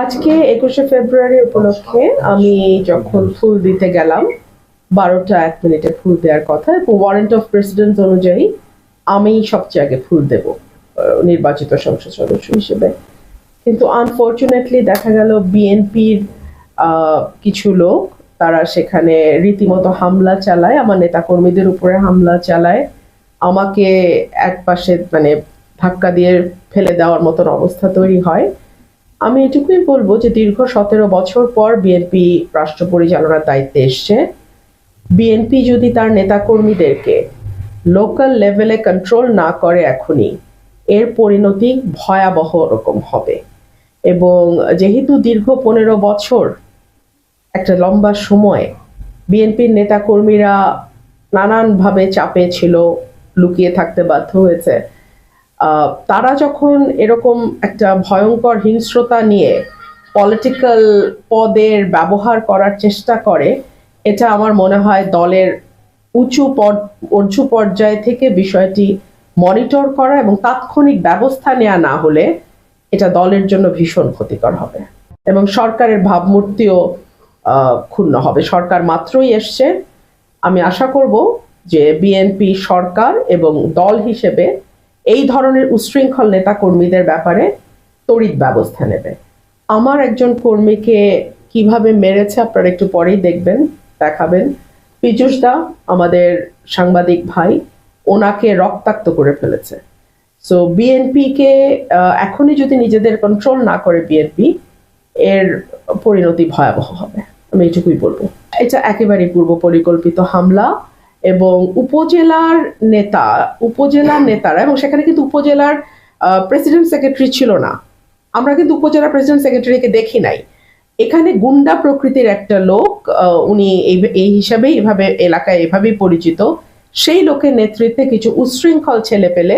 আজকে একুশে ফেব্রুয়ারি উপলক্ষে আমি যখন ফুল দিতে গেলাম, বারোটা এক মিনিটে ফুল দেওয়ার কথা ওয়ারেন্ট অফ প্রেসিডেন্ট অনুযায়ী আমি সবচেয়ে আগে ফুল দেব নির্বাচিত সংসদ সদস্য হিসেবে। কিন্তু আনফর্চুনেটলি দেখা গেল বিএনপির কিছু লোক, তারা সেখানে রীতিমতো হামলা চালায়, আমার নেতাকর্মীদের উপরে হামলা চালায়, আমাকে এক পাশে মানে ধাক্কা দিয়ে ফেলে দেওয়ার মতন অবস্থা তৈরি হয়। আমি এটুকুই বলব যে দীর্ঘ সতেরো বছর পর বিএনপি রাষ্ট্র পরিচালনার দায়িত্বে এসছে। বিএনপি যদি তার নেতাকর্মীদেরকে লোকাল লেভেলে কন্ট্রোল না করে এখনই, এর পরিণতি ভয়াবহ রকম হবে। এবং যেহেতু দীর্ঘ পনেরো বছর একটা লম্বা সময় বিএনপির নেতাকর্মীরা নানানভাবে চাপে ছিল, লুকিয়ে থাকতে বাধ্য হয়েছে তারা যখন এরকম একটা ভয়ঙ্কর হিংস্রতা নিয়ে পলিটিক্যাল পদের ব্যবহার করার চেষ্টা করে, এটা আমার মনে হয় দলের উঁচু পদ উঁচু পর্যায় থেকে বিষয়টি মনিটর করা এবং তাৎক্ষণিক ব্যবস্থা নেওয়া না হলে এটা দলের জন্য ভীষণ ক্ষতিকর হবে। এবং সরকারের ভাবমূর্তিও ক্ষুণ্ণ হবে। সরকার মাত্রই এসছে। আমি আশা করব যে বিএনপি সরকার এবং দল হিসেবে এই ধরনের উশৃঙ্খল নেতা কর্মীদের ব্যাপারে তড়িৎ ব্যবস্থা নেবে। আমার একজন কর্মীকে কীভাবে মেরেছে আপনারা একটু পরেই দেখবেন, দেখাবেন। পীযুষ দা, আমাদের সাংবাদিক ভাই, ওনাকে রক্তাক্ত করে ফেলেছে। সো বিএনপিকে এখনই যদি নিজেদের কন্ট্রোল না করে বিএনপি এর পরিণতি ভয়াবহ হবে। আমি এটুকুই বলব। এটা একেবারেই পূর্ব পরিকল্পিত হামলা। এবং উপজেলার নেতা, উপজেলার নেতারা, এবং সেখানে কিন্তু উপজেলার প্রেসিডেন্ট সেক্রেটারি ছিল না। আমরা কিন্তু উপজেলার প্রেসিডেন্ট সেক্রেটারিকে দেখি নাই। এখানে গুন্ডা প্রকৃতির একটা লোক উনি এই এই হিসাবে এভাবে এলাকায় এভাবেই পরিচিত। সেই লোকের নেতৃত্বে কিছু উচ্ছৃঙ্খল ছেলে পেলে